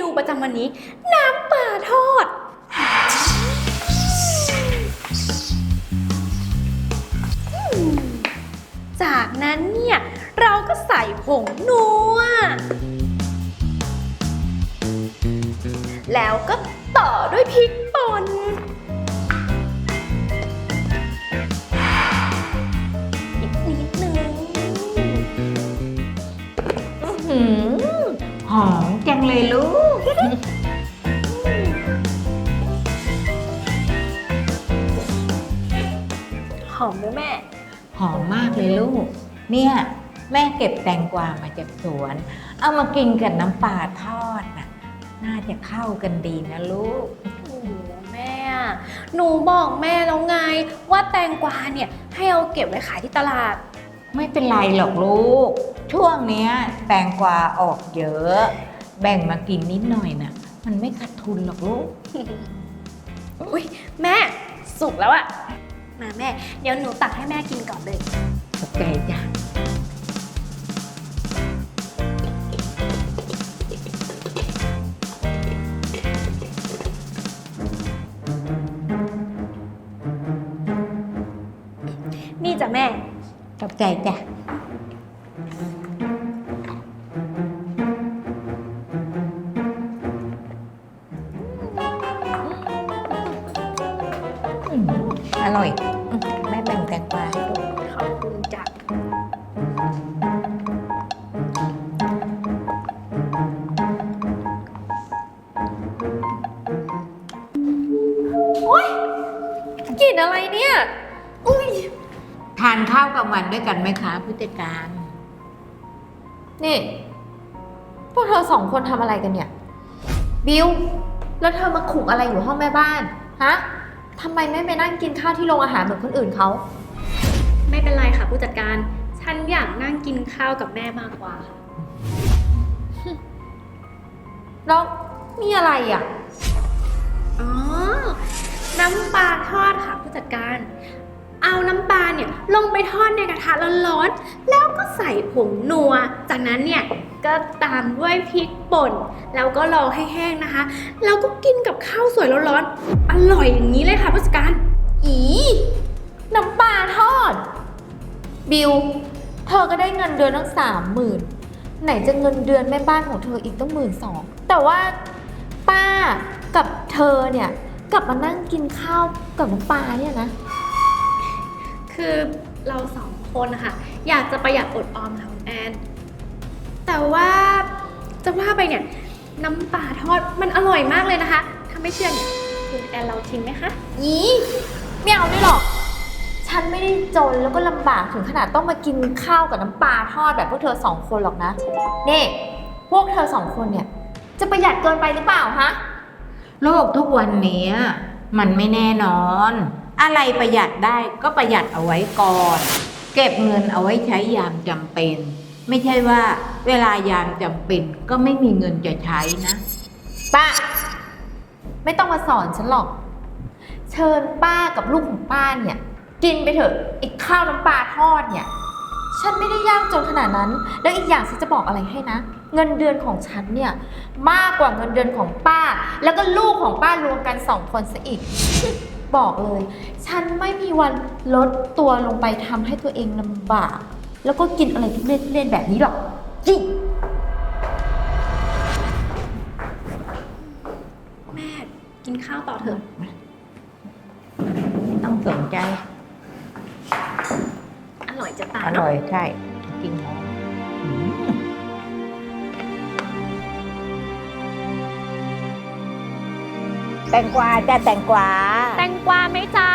นูประจำวันนี้ น้ำปลาทอด จากนั้นเนี่ย เราก็ใส่ผงนัว แล้วก็ต่อด้วยพริกป่นอีกนิดนึงหืมหอม จังเลยลูก หอมไหมแม่ หอมมากเลยลูก เนี่ย แม่เก็บแตงกวามาจากสวน เอามากินกับน้ำปลาทอดน่ะ น่าจะเข้ากันดีนะลูก โอ้โหแม่อะหนูบอกแม่แล้วไง ว่าแตงกวาเนี่ยให้เอาเก็บไว้ขายที่ตลาด ไม่เป็นไรหรอกลูก ช่วงเนี้ยแตงกวาออกเยอะ แบ่งมากินนิดหน่อยน่ะ มันไม่ขาดทุนหรอกลูก อุ้ยแม่สุกแล้วอะมาแม่ เดี๋ยวหนูตักให้แม่กินก่อนเลยขอบใจจ้ะนี่จ้ะแม่ ขอบใจจ้ะ ทานข้าวกลางวันด้วยกันไหมคะผู้จัดการ นี่ พวกเธอสองคนทำอะไรกันเนี่ย บิว แล้วเธอมาขุกอะไรอยู่ห้องแม่บ้าน ฮะทำไมไม่ไปนั่งกินข้าวที่โรงอาหารเหมือนคนอื่นเขา ไม่เป็นไรค่ะผู้จัดการ ฉันอยากนั่งกินข้าวกับแม่มากกว่าค่ะแล้วมีอะไรอะ อ๋อ น้ำปลาทอดค่ะผู้จัดการ เอาน้ำปลาเนี่ยลงไปทอดในกระทะร้อนๆ แล้วก็ใส่ผงนัว จากนั้นเนี่ยก็ตามด้วยพริกป่น แล้วก็รอให้แห้งนะคะ แล้วก็กินกับข้าวสวยร้อนๆ อร่อยอย่างนี้เลยค่ะผู้จัดการ อีน้ำปลาทอด บิว เธอก็ได้เงินเดือนตั้งสามหมื่นไหนจะเงินเดือนแม่บ้านของเธออีกตั้งหมื่นสองแต่ว่าป้ากับเธอเนี่ยกลับมานั่งกินข้าวกับน้ำปลาเนี่ยนะ คือเราสองคนนะคะอยากจะประหยัดอดออมค่ะคุณแอน แต่ว่าจะว่าไปเนี่ยน้ำปลาทอดมันอร่อยมากเลยนะคะ ถ้าไม่เชื่อเนี่ยคุณแอนเราชิมไหมคะ อีไม่เอาด้วยหรอก ฉันไม่ได้จนแล้วก็ลำบากถึงขนาดต้องมากินข้าวกับน้ำปลาทอดแบบพวกเธอสองคนหรอกนะนี่พวกเธอสองคนเนี่ย จะประหยัดเกินไปหรือเปล่าฮะ โลกทุกวันนี้มันไม่แน่นอน อะไรประหยัดได้ก็ประหยัดเอาไว้ก่อน เก็บเงินเอาไว้ใช้ยามจำเป็น ไม่ใช่ว่าเวลายามจำเป็นก็ไม่มีเงินจะใช้นะป้า ไม่ต้องมาสอนฉันหรอก เชิญป้ากับลูกของป้าเนี่ย กินไปเถอะไอีกข้าวน้ำปลาทอดเนี่ย ฉันไม่ได้ยากจนขนาดนั้น แล้วอีกอย่างฉันจะบอกอะไรให้นะ เงินเดือนของฉันเนี่ย มากกว่าเงินเดือนของป้า แล้วก็ลูกของป้ารวมกันสองคนซะอีก บอกเลย ฉันไม่มีวันลดตัวลงไปทำให้ตัวเองลำบาก แล้วก็กินอะไรทุเรศทุเรศแบบนี้หรอกจริงแม่กินข้าวต่อเถอะ ไม่ต้องสนใจ อร่อยจะตายอร่อยใช่ จริงหอม แตงกวาจ้าแตงกวาแตงกวาไหมจ้า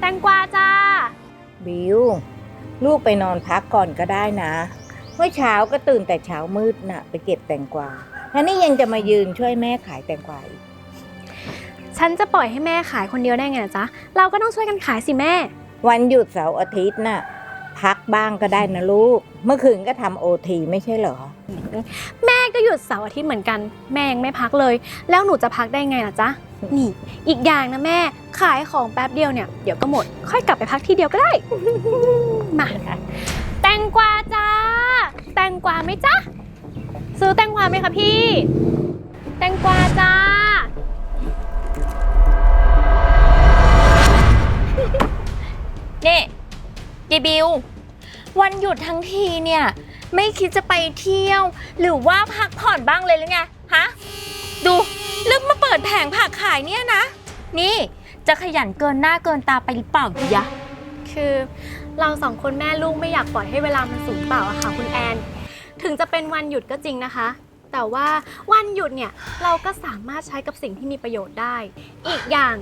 แตงกวาจ้าบิวลูกไปนอนพักก่อนก็ได้นะ เมื่อเช้าก็ตื่นแต่เช้ามืดน่ะ ไปเก็บแตงกวาแล้วนี่ยังจะมายืนช่วยแม่ขายแตงกวาอีกฉันจะปล่อยให้แม่ขายคนเดียวได้ไงล่ะจ๊ะเราก็ต้องช่วยกันขายสิแม่ วันหยุดเสาร์อาทิตย์น่ะ พักบ้างก็ได้นะลูก เมื่อคืนก็ทำโอทีไม่ใช่เหรอ แม่ ก็หยุดเสาร์อาทิตย์เหมือนกัน แม่ยังไม่พักเลย แล้วหนูจะพักได้ไงล่ะจ๊ะ นี่ อีกอย่างนะแม่ ขายของแป๊บเดียวเนี่ย เดี๋ยวก็หมด ค่อยกลับไปพักที่เดียวก็ได้ มาแตงกวาจ้า แตงกวาไหมจ๊ะ ซื้อแตงกวาไหมคะพี่กวาจ้า นี่ยีบิว วันหยุดทั้งทีเนี่ย ไม่คิดจะไปเที่ยว หรือว่าพักผ่อนบ้างเลยหรือไงฮะดูลึกมาเปิดแผงผักขายเนี่ยนะ นี่จะขยันเกินหน้าเกินตาไปหรือเปล่ายะคือเราสองคนแม่ลูกไม่อยากปล่อยให้เวลามันสูญเปล่าอะค่ะคุณแอน ถึงจะเป็นวันหยุดก็จริงนะคะ แต่ว่าวันหยุดเนี่ยเราก็สามารถใช้กับสิ่งที่มีประโยชน์ได้ อีกอย่าง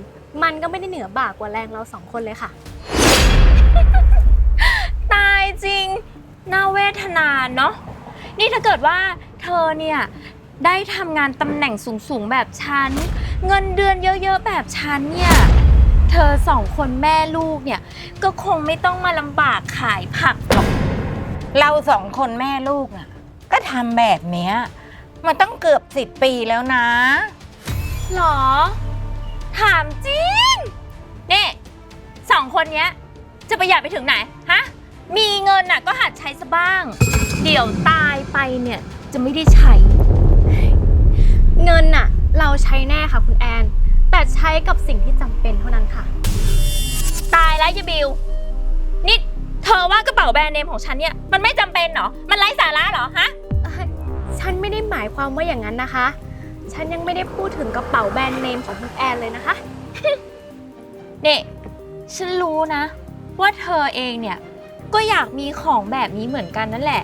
มันก็ไม่ได้เหนือบ่ากว่าแรงเราสองคนเลยค่ะ ตายจริง น่าเวทนาเนาะ นี่ถ้าเกิดว่าเธอเนี่ยได้ทำงานตำแหน่งสูงๆแบบฉัน เงินเดือนเยอะๆแบบฉันเนี่ย เธอสองคนแม่ลูกเนี่ย ก็คงไม่ต้องมาลำบากขายผักหรอก เราสองคนแม่ลูกน่ะก็ทำแบบเนี้ยมันต้องเกือบสิบปีแล้วนะ หรอ ถามจริง นี่สองคนเนี้ย จะประหยัดไปถึงไหน ฮะ มีเงินน่ะก็หัดใช้ซะบ้าง เดี๋ยวตายไปเนี่ยจะไม่ได้ใช้ เงินน่ะ เราใช้แน่ค่ะคุณแอน แต่ใช้กับสิ่งที่จำเป็นเท่านั้นค่ะ ตายแล้วยายบิว นี่เธอว่ากระเป๋าแบรนด์เนมของฉันเนี่ยมันไม่จำเป็นเหรอ มันไร้สาระเหรอฮะฉันไม่ได้หมายความว่าอย่างนั้นนะคะ ฉันยังไม่ได้พูดถึงกระเป๋าแบรนด์เนมของคุณแอนเลยนะคะ นี่ ฉันรู้นะ ว่าเธอเองเนี่ย ก็อยากมีของแบบนี้เหมือนกันนั่นแหละ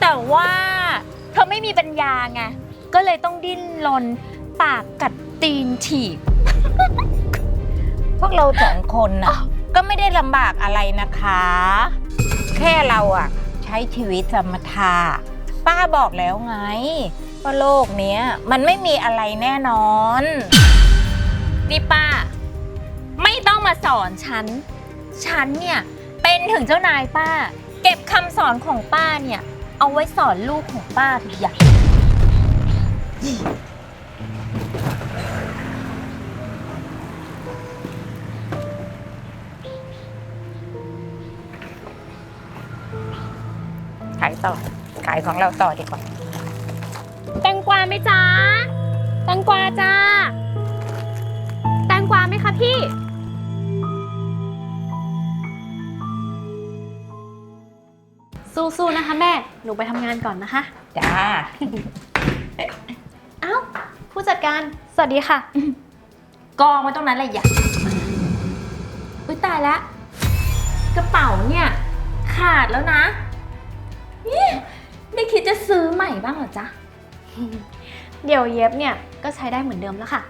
แต่ว่าเธอไม่มีปัญญาไง ก็เลยต้องดิ้นรนปากกัดตีนถีบ พวกเราสองคนน่ะ ก็ไม่ได้ลำบากอะไรนะคะ แค่เราอะ ใช้ชีวิตสมถะป้าบอกแล้วไง ว่าโลกเนี้ย มันไม่มีอะไรแน่นอน นี่ป้า ไม่ต้องมาสอนฉัน ฉันเนี่ย เป็นถึงเจ้านายป้า เก็บคำสอนของป้าเนี่ย เอาไว้สอนลูกของป้าทุกอย่างขายต่อ ขายของเราต่อดีกว่า แตงกวาไหมจ๊ะ แตงกวาจ้า แตงกวาไหมคะพี่ สู้ๆนะคะแม่ หนูไปทำงานก่อนนะคะ จ้า เอ้า ผู้จัดการ สวัสดีค่ะ กองไว้ตรงนั้นเลยอย่าอุ้ยตายละกระเป๋าเนี่ย ขาดแล้วนะนี่ไม่คิดจะซื้อใหม่บ้างเหรอจ๊ะ เดี๋ยวเย็บเนี่ยก็ใช้ได้เหมือนเดิมแล้วค่ะ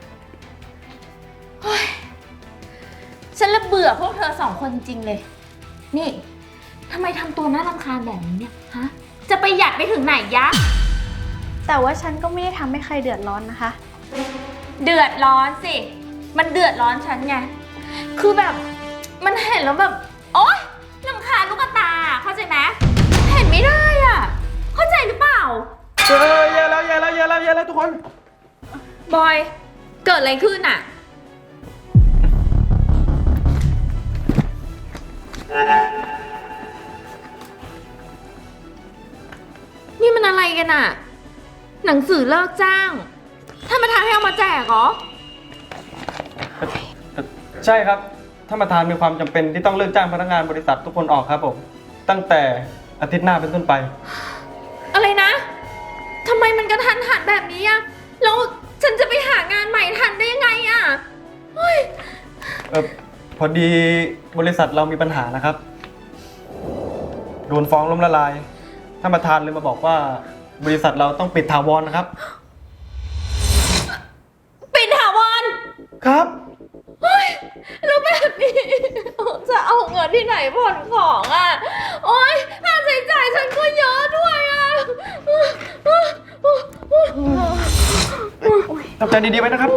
ฉันละเบื่อพวกเธอสองคนจริงๆเลย นี่ ทำไมทำตัวน่ารำคาญแบบนี้เนี่ย ฮะ จะประหยัดไปถึงไหนยะ แต่ว่าฉันก็ไม่ได้ทำให้ใครเดือดร้อนนะคะ เดือดร้อนสิ มันเดือดร้อนฉันไง คือแบบ มันเห็นแล้วแบบ โอ๊ยลำคาญลูกตา เข้าใจไหมเห็นไม่ได้อะ เข้าใจหรือเปล่าเออแย่แล้วแย่แล้วแย่แล้วแย่แล้วทุกคน บอย เกิดอะไรขึ้นอะ นี่มันอะไรกันอะหนังสือเลิกจ้างท่านประธานให้เอามาแจกเหรอ ใช่ครับท่านประธานมีความจำเป็นที่ต้องเลิกจ้างพนักงานบริษัททุกคนออกครับผม ตั้งแต่อาทิตย์หน้าเป็นต้นไป อะไรนะทำไมมันกระทันหันแบบนี้อะแล้วฉันจะไปหางานใหม่ทันได้ยังไงอะเฮ้ยเออพอดีบริษัทเรามีปัญหานะครับ โดนฟ้องล้มละลาย ท่านประธานเลยมาบอกว่า บริษัทเราต้องปิดถาวรนะครับ ปิดถาวรครับแล้วแบบนี้จะเอาเงินที่ไหนผ่อนของอะโอ๊ยค่าใช้จ่ายฉันก็เยอะด้วยอะทำใจดีๆไว้นะครับ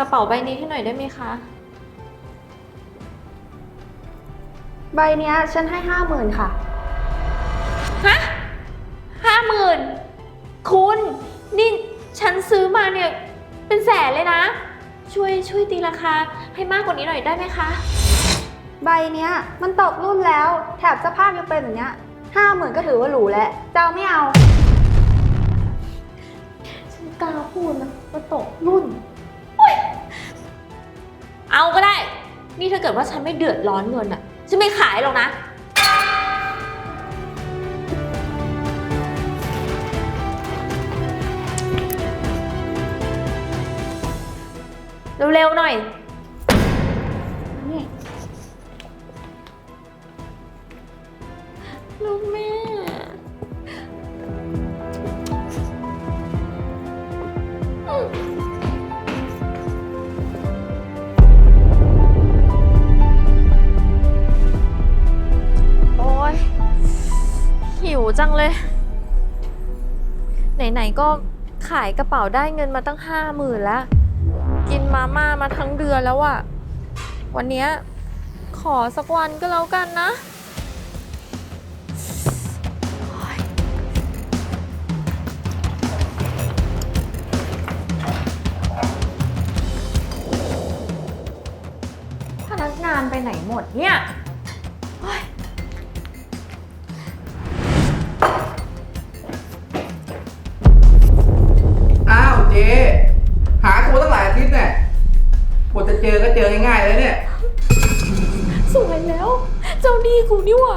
กระเป๋าใบนี้ให้หน่อยได้ไหมคะ ใบเนี้ยฉันให้ห้าหมื่นค่ะ ฮะห้าหมื่นคุณนี่ฉันซื้อมาเนี่ยเป็นแสนเลยนะ ช่วยช่วยตีราคาให้มากกว่านี้หน่อยได้ไหมคะ ใบเนี้ยมันตกรุ่นแล้ว แถบสภาพยังเป็นแบบเนี้ยห้าหมื่นก็ถือว่าหรูแล้วเจ้าไม่เอา ฉันกล้าพูดนะว่าตกรุ่นโอ๊ย เอาก็ได้ นี่ถ้าเกิดว่าฉันไม่เดือดร้อนเงินอะฉันไม่ขายหรอกนะ เร็วๆหน่อย จังเลย ไหนๆก็ขายกระเป๋าได้เงินมาตั้งห้าหมื่นแล้ว กินมาม่ามาทั้งเดือนแล้วอะวันเนี้ยขอสักวันก็แล้วกันนะ พนักงานไปไหนหมดเนี่ย เจอก็เจอง่ายๆเลยเนี่ย สวยแล้ว เจ้าหนี้กูนี่หว่า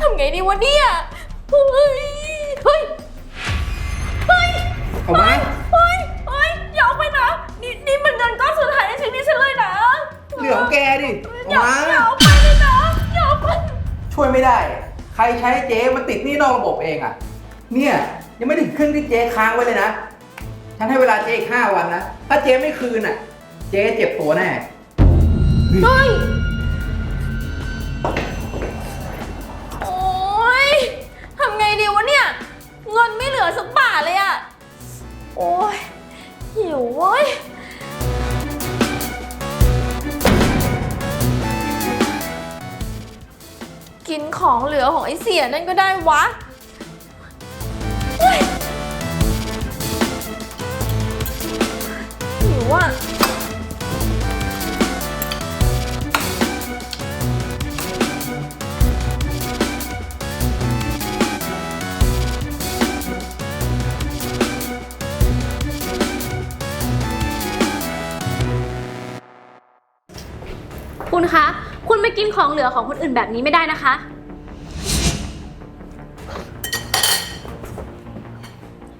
ทำไงดีวะเนี่ยเฮ้ยเฮ้ยเฮ้ยเอามาเฮ้ยเฮ้ยอย่าเอาไปนะนี่นี่มันเงินก้อนสุดท้ายในชีวิตฉันเลยนะเหลือของแกดิอย่าเอามาอย่าเอาไปเลยนะอย่าเอาไปช่วยไม่ได้ ใครใช้เจ๊มันติดหนี้นอกระบบเองอะเนี่ยยังไม่ถึงครึ่งที่เจ๊ค้างไว้เลยนะ ฉันให้เวลาเจ๊อีกห้าวันนะ ถ้าเจ๊ไม่คืนอะ เจ๊เจ็บตัวแน่ เฮ้ย โอ๊ย ทำไงดีวะเนี่ย เงินไม่เหลือสักบาทเลยอะโอ๊ย หิวเว้ย กินของเหลือของไอ้เสียนั่นก็ได้วะเฮ้ยหิวอะ ของเหลือของคนอื่นแบบนี้ไม่ได้นะคะ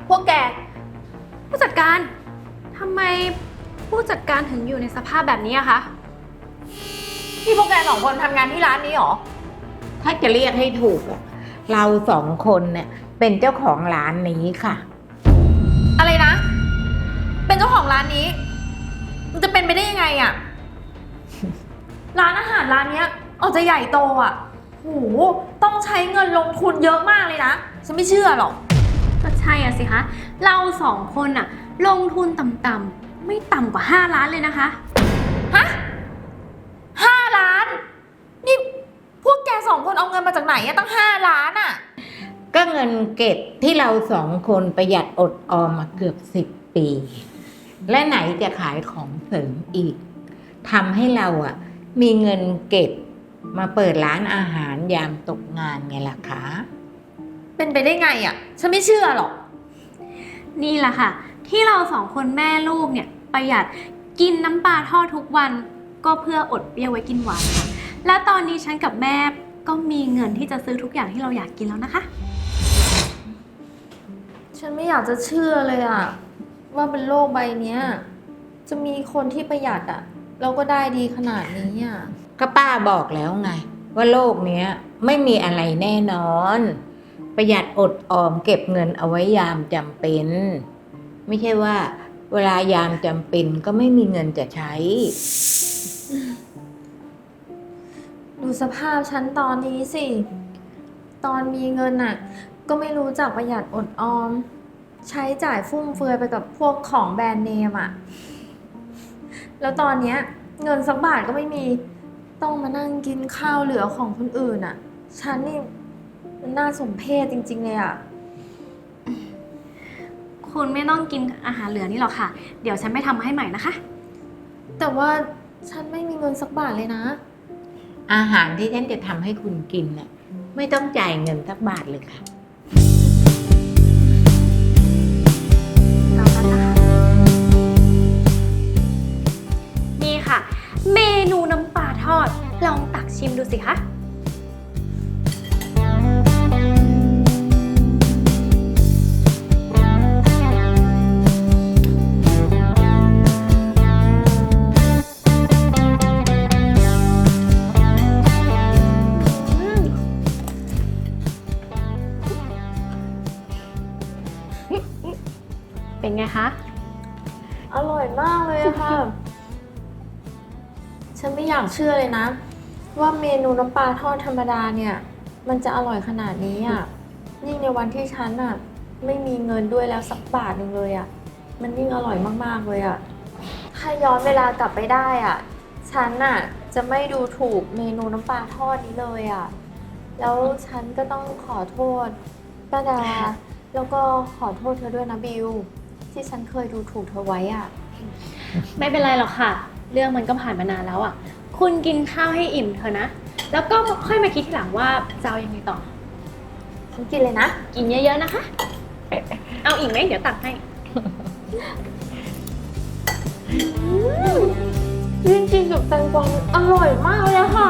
พวกแก ผู้จัดการทำไมผู้จัดการถึงอยู่ในสภาพแบบนี้อะคะ ที่พวกแกสองคนทำงานที่ร้านนี้เหรอ ถ้าจะเรียกให้ถูกอะเราสองคนเนี่ยเป็นเจ้าของร้านนี้ค่ะ อะไรนะ เป็นเจ้าของร้านนี้ มันจะเป็นไปได้ยังไงอะ ร้านอาหารร้านเนี้ย ออกจะใหญ่โตอะโหต้องใช้เงินลงทุนเยอะมากเลยนะ ฉันไม่เชื่อหรอก ก็ใช่อะสิคะ เราสองคนอะลงทุนต่ำๆไม่ต่ำกว่า 5 ล้านเลยนะคะ ฮะห้าล้าน นี่พวกแกสองคนเอาเงินมาจากไหนอะตั้งห้าล้านอะก็เงินเก็บที่เราสองคนประหยัดอดออมมาเกือบสิบปี และไหนจะขายของเสริมอีกทำให้เราอะมีเงินเก็บ มาเปิดร้านอาหารยามตกงานไงล่ะคะ เป็นไปได้ไงอะฉันไม่เชื่อหรอก นี่แหละค่ะ ที่เราสองคนแม่ลูกเนี่ยประหยัดกินน้ำปลาทอดทุกวัน ก็เพื่ออดเปรี้ยวไว้กินหวานค่ะและตอนนี้ฉันกับแม่ก็มีเงินที่จะซื้อทุกอย่างที่เราอยากกินแล้วนะคะ ฉันไม่อยากจะเชื่อเลยอะว่าเป็นโลกใบเนี้ย จะมีคนที่ประหยัดอะแล้วก็ได้ดีขนาดนี้อะ ก็ป้าบอกแล้วไง ว่าโลกเนี้ยไม่มีอะไรแน่นอน ประหยัดอดออมเก็บเงินเอาไว้ยามจำเป็น ไม่ใช่ว่า เวลายามจำเป็นก็ไม่มีเงินจะใช้ ดูสภาพฉันตอนนี้สิ ตอนมีเงินอะก็ไม่รู้จักประหยัดอดออม ใช้จ่ายฟุ่มเฟือยไปกับพวกของแบรนด์เนมอะแล้วตอนเนี้ย เงินสักบาทก็ไม่มี ต้องมานั่งกินข้าวเหลือของคนอื่นอะฉันนี่มันน่าสมเพชจริง ๆ เลยอะคุณไม่ต้องกินอาหารเหลือนี่หรอกค่ะ เดี๋ยวฉันไปทำให้ใหม่นะคะ แต่ว่าฉันไม่มีเงินสักบาทเลยนะ อาหารที่ฉันจะทำให้คุณกินน่ะไม่ต้องจ่ายเงินสักบาทเลยค่ะเรากันนะคะนี่ค่ะ เมนูน้ำปลา ทอด ลองตักชิมดูสิคะเป็นไงคะ อร่อยมากเลยอะค่ะ ฉันไม่อยากเชื่อเลยนะ ว่าเมนูน้ำปลาทอดธรรมดาเนี่ย มันจะอร่อยขนาดนี้อะยิ่งในวันที่ฉันอะไม่มีเงินด้วยแล้วสักบาทหนึ่งเลยอะมันยิ่งอร่อยมากๆเลยอะถ้าย้อนเวลากลับไปได้อะฉันอะจะไม่ดูถูกเมนูน้ำปลาทอดนี้เลยอะแล้วฉันก็ต้องขอโทษป้าดา แล้วก็ขอโทษเธอด้วยนะบิว ที่ฉันเคยดูถูกเธอไว้อะ ไม่เป็นไรหรอกค่ะ เรื่องมันก็ผ่านมานานแล้วอะ คุณกินข้าวให้อิ่มเถอะนะ แล้วก็ค่อยมาคิดทีหลังว่าจะเอายังไงต่อ ฉันกินเลยนะ กินเยอะๆนะคะ เอาอีกไหมเดี๋ยวตักให้ยิ่งกินกับแตงกวาอร่อยมากเลยอะค่ะ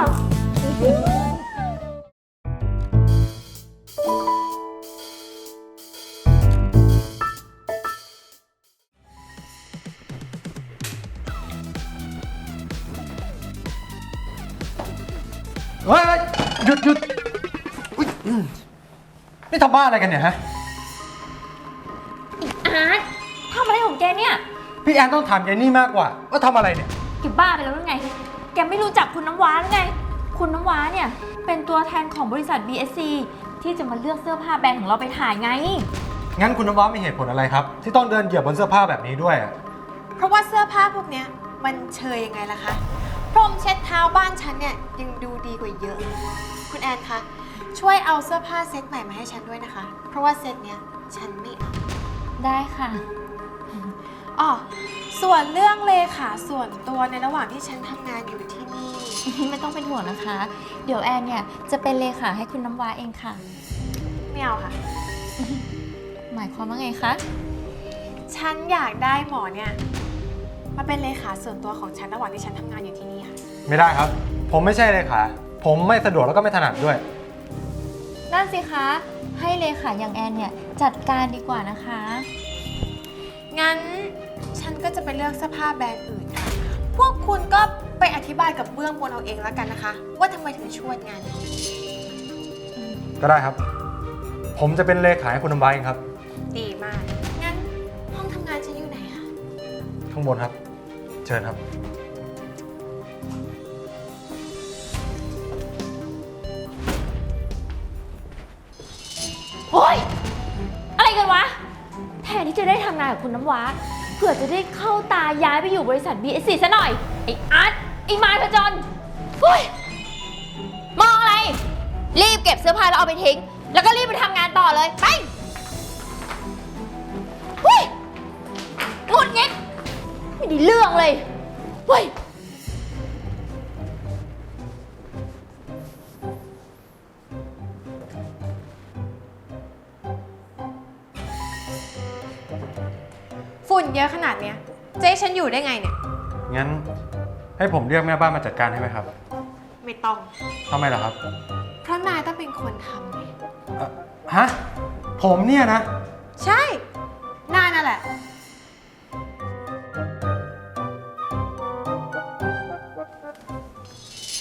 นี่ทำบ้าอะไรกันเนี่ยฮะอาร์ตทำอะไรของแกเนี่ย พี่แอนต้องถามยายนี่มากกว่า ว่าทำอะไรเนี่ย แกบ้าไปแล้วหรือไง แกไม่รู้จักคุณน้ำว้าหรือไง คุณน้ำว้าเนี่ย เป็นตัวแทนของบริษัท BSC ที่จะมาเลือกเสื้อผ้าแบรนด์ของเราไปถ่ายไง งั้นคุณน้ำว้ามีเหตุผลอะไรครับ ที่ต้องเดินเหยียบบนเสื้อผ้าแบบนี้ด้วยอะเพราะว่าเสื้อผ้าพวกเนี้ยมันเชยยังไงล่ะคะ พรมเช็ดเท้าบ้านฉันเนี่ยยังดูดีกว่าเยอะ คุณแอนคะ ช่วยเอาเสื้อผ้าเซตใหม่มาให้ฉันด้วยนะคะ เพราะว่าเซตเนี้ยฉันไม่เอาได้ค่ะ อ๋อส่วนเรื่องเลขาส่วนตัวในระหว่างที่ฉันทำงานอยู่ที่นี่ ไม่ต้องเป็นห่วงนะคะ เดี๋ยวแอนเนี่ยจะเป็นเลขาให้คุณน้ำว้าเองค่ะ ไม่เอาค่ะ หมายความว่าไงคะ ฉันอยากได้หมอเนี่ยมาเป็นเลขาส่วนตัวของฉันระหว่างที่ฉันทำงานอยู่ที่นี่ค่ะ ไม่ได้ครับ ผมไม่ใช่เลยค่ะผมไม่สะดวกแล้วก็ไม่ถนัดด้วย นั่นสิคะ ให้เลขาอย่างแอนเนี่ยจัดการดีกว่านะคะ งั้นฉันก็จะไปเลือกเสื้อผ้าแบรนด์อื่นค่ะ พวกคุณก็ไปอธิบายกับเบื้องบนเอาเองแล้วกันนะคะ ว่าทำไมถึงชวดงานนี้ก็ได้ครับ ผมจะเป็นเลขาให้คุณน้ำว้าเองครับ ดีมาก งั้นห้องทำงานฉันอยู่ไหนคะ ข้างบนครับ เชิญครับ จะได้ทำงานกับคุณน้ำว้าเผื่อจะได้เข้าตาย้ายไปอยู่บริษัท BSC ซะหน่อย ไอ้อาร์ตไอ้มาเถอะจนโอ๊ยมองอะไร รีบเก็บเสื้อผ้าแล้วเอาไปทิ้ง แล้วก็รีบไปทำงานต่อเลย ไปเฮ้ยหงุดหงิดไม่ได้เรื่องเลยเฮ้ย เจ๊ฉันอยู่ได้ไงเนี่ย งั้นให้ผมเรียกแม่บ้านมาจัดการให้ไหมครับไม่ต้อง ทำไมล่ะครับเพราะนายต้องเป็นคนทำไงเอ่อฮะ ผมเนี่ยนะ ใช่ นายนั่นแหละ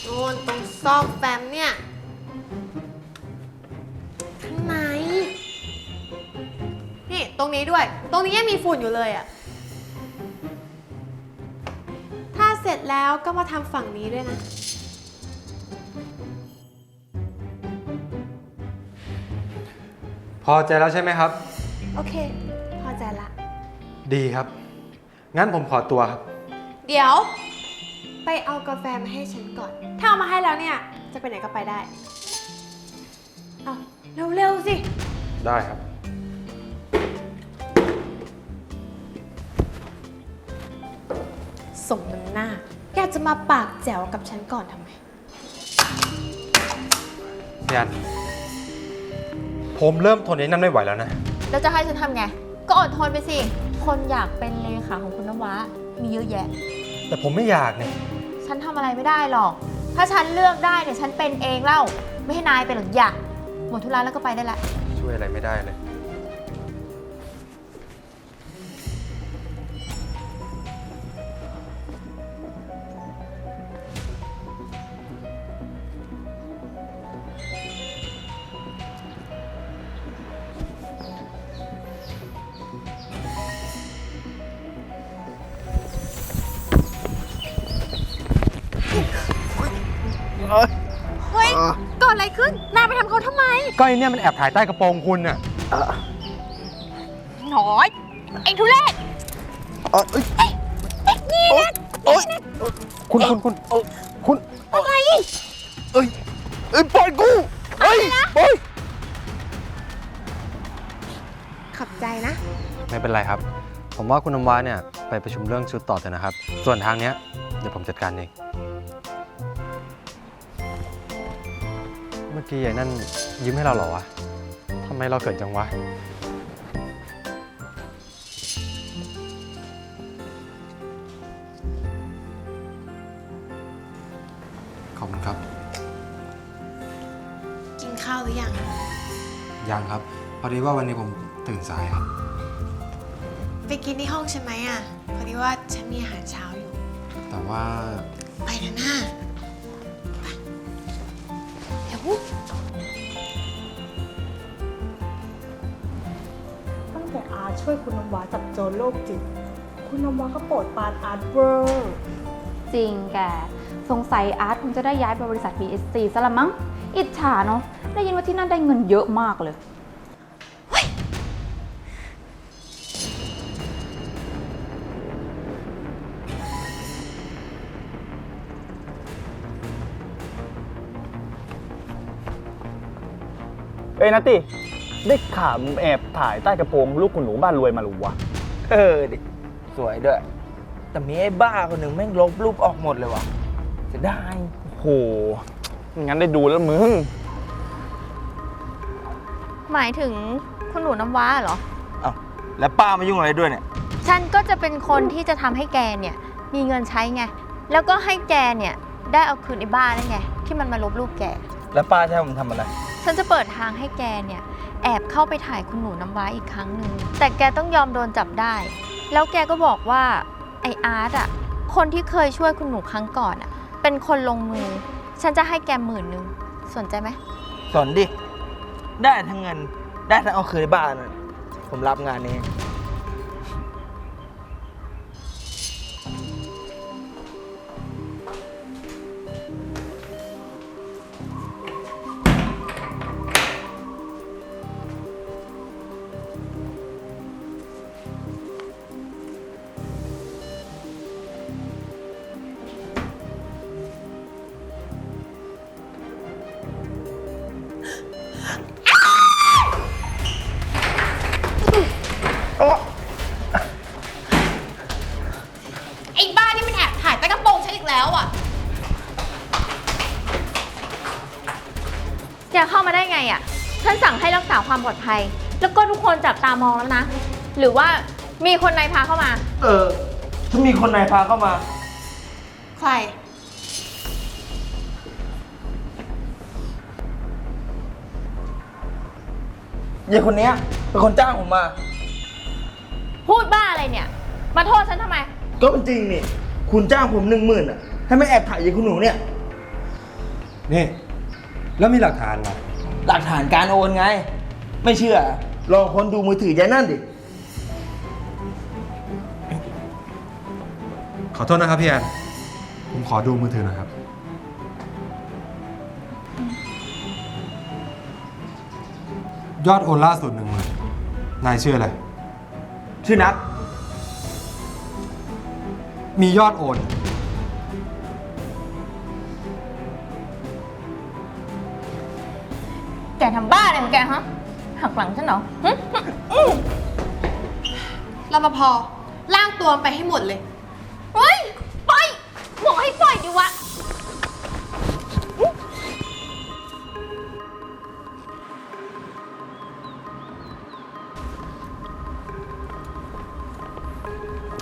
โน่นตรงซอกแฟมเนี่ย ข้างใน นี่ ตรงนี้ด้วย ตรงนี้ยังมีฝุ่นอยู่เลยอะ แล้วก็มาทำฝั่งนี้ด้วยนะ พอใจแล้วใช่ไหมครับ โอเค พอใจละ ดีครับ งั้นผมขอตัวครับ เดี๋ยว ไปเอากาแฟมาให้ฉันก่อน ถ้าเอามาให้แล้วเนี่ย จะไปไหนก็ไปได้ เอาเร็วๆสิ ได้ครับ สมน้ำหน้า แกจะมาปากแจ๋วกับฉันก่อนทำไมพี่อัน ผมเริ่มทนไอ้นั่นไม่ไหวแล้วนะ แล้วจะให้ฉันทำไง ก็อดทนไปสิ คนอยากเป็นเลขาของคุณนวะ มีเยอะแยะ แต่ผมไม่อยากเนี่ย ฉันทำอะไรไม่ได้หรอก ถ้าฉันเลือกได้เนี่ยฉันเป็นเองเล่า ไม่ให้นายเป็นหรอกอยากหมดธุระแล้วก็ไปได้ละ ช่วยอะไรไม่ได้เลย เฮ้ยเกิดอะไรขึ้นนายไปทำเขาทำไม ก็ไอเนี่ยมันแอบถ่ายใต้กระโปรงคุณน่ะ หนอยไอ้ทุเรศคุณคุณคุณคุณอะไร เอ้ยเอ้ยปล่อยกูเฮ้ยปล่อยขอบใจนะ ไม่เป็นไรครับ ผมว่าคุณน้ำว้าเนี่ยไปประชุมเรื่องชุดต่อเถอะนะครับ ส่วนทางเนี้ยเดี๋ยวผมจัดการเอง เมื่อกี้ไอ้นั่นยิ้มให้เราเหรอวะทำไมเราเกิดจังวะ ขอบคุณครับ กินข้าวหรือยัง ยังครับ พอดีว่าวันนี้ผมตื่นสายครับ ไปกินที่ห้องใช่ไหมอะ พอดีว่าฉันมีอาหารเช้าอยู่ แต่ว่า ไปเถอะหน้าไปเดี๋ยว ตั้งแต่อาร์ช่วยคุณนวาจับโจรโรคจิต คุณนวาก็โปรดปรานอาร์ตเวอร์จริงแก สงสัยอาร์ตคงจะได้ย้ายไปบริษัท BSC ซะละมั้ง อิจฉาเนาะ ได้ยินว่าที่นั่นได้เงินเยอะมากเลย อ้ยนัตตี้ได้ข่าวมึงแอบถ่ายใต้กระโปรงลูกคุณหนูบ้านรวยมาหรือวะเออดิสวยด้วย แต่มีไอ้บ้าคนหนึ่งแม่งลบรูปออกหมดเลยว่ะจะได้โหงั้นได้ดูแล้วมึง หมายถึงคุณหนูน้ำว้าเหรอ อ้าวแล้วป้ามายุ่งอะไรด้วยเนี่ย ฉันก็จะเป็นคนที่จะทำให้แกเนี่ย มีเงินใช้ไง แล้วก็ให้แกเนี่ย ได้เอาคืนไอ้บ้านั่นไง ที่มันมาลบรูปแก แล้วป้าจะให้ผมทำอะไร ฉันจะเปิดทางให้แกเนี่ย แอบเข้าไปถ่ายคุณหนูน้ำว้าอีกครั้งหนึ่ง แต่แกต้องยอมโดนจับได้ แล้วแกก็บอกว่าไออาร์ตอะ คนที่เคยช่วยคุณหนูครั้งก่อนอะ เป็นคนลงมือ ฉันจะให้แกหมื่นหนึ่งสนใจไหม สนดิ ได้ทั้งเงิน ได้ทั้งเอาคืนในบ้านน่ะผมรับงานนี้ ความปลอดภัย แล้วก็ทุกคนจับตามองแล้วนะ หรือว่ามีคนในพาเข้ามา เออ ถ้ามีคนในพาเข้ามา ใครเยายคนเนี้ยเป็นคนจ้างผมมา พูดบ้าอะไรเนี่ย มาโทษฉันทำไม ก็เป็นจริงนี่ คุณจ้างผมหนึ่งหมื่นอะ ให้ไม่แอบถ่ายยายคุณหนูเนี่ย นี่ แล้วมีหลักฐานเหรอหลักฐานการโอนไง ไม่เชื่อ ลองคนดูมือถือยายนั่นดิ ขอโทษนะครับพี่แอน ผมขอดูมือถือหน่อยครับ ยอดโอนล่าสุดหนึ่งหมื่นนายชื่ออะไร ชื่อนัทมียอดโอน แกทำบ้าอะไรของแกฮะ หักหลังฉันเหรอหึรปภล่างตัวมันไปให้หมดเลย เฮ้ย ปล่อยบอกให้ปล่อยดิวะ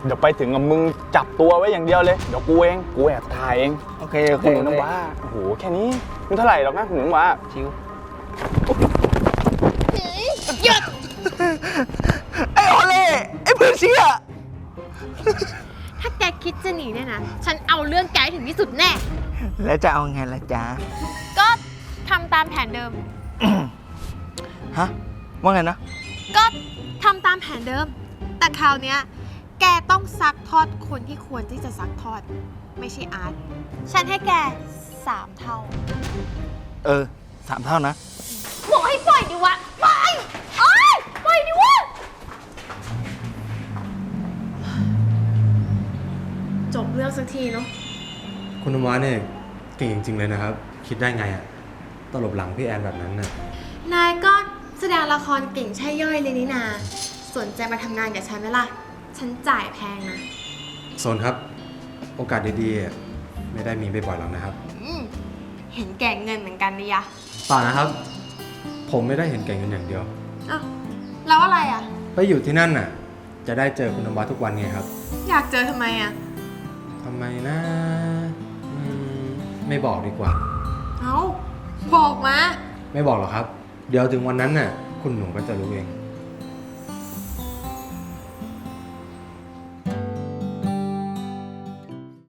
เดี๋ยวไปถึงกับมึงจับตัวไว้อย่างเดียวเลย เดี๋ยวกูเอง กูแอบถ่ายเองโอเคโอเคคุณน้ำว้าโอ้โห แค่นี้ไม่เท่าไหร่หรอกนะคุณน้ำว้า ชิว ไอ้โอเล่ไอ้ เพื่อนเชี่ยถ้าแกคิดจะหนีเนี่ยนะ ฉันเอาเรื่องแกให้ถึงที่สุดแน่ แล้วจะเอาไงล่ะจ๊ะ ก็ทำตามแผนเดิม ฮะ ว่าไงนะ ก็ทำตามแผนเดิม แต่คราวเนี้ยแกต้องซักทอดคนที่ควรที่จะซักทอด ไม่ใช่อาร์ตฉันให้แกสามเท่า เออ สามเท่านะ บอกให้ปล่อยดิวะ ปล่อยโอ้ย สักทีเนาะคุณน้ำว้าเนี่ยเก่งจริงๆเลยนะครับ คิดได้ไงอะตลบหลังพี่แอนแบบนั้นน่ะนายก็แสดงละครเก่งใช่ย่อยเลยนี่นา สนใจมาทำงานกับฉันไหมล่ะ ฉันจ่ายแพงนะ โซนครับ โอกาสดีๆอะไม่ได้มีบ่อยๆหรอกนะครับอืมเห็นแก่เงินเหมือนกันนี่ยะเปล่านะครับ ผมไม่ได้เห็นแก่เงินอย่างเดียว อ้าวแล้วอะไรอะ ไปอยู่ที่นั่นน่ะ จะได้เจอคุณน้ำว้าทุกวันไงครับ อยากเจอทำไมอะ ทำไมนะอืมไม่บอกดีกว่า เอ้าบอกมา ไม่บอกหรอกครับ เดี๋ยวถึงวันนั้นน่ะ คุณหนูก็จะรู้เอง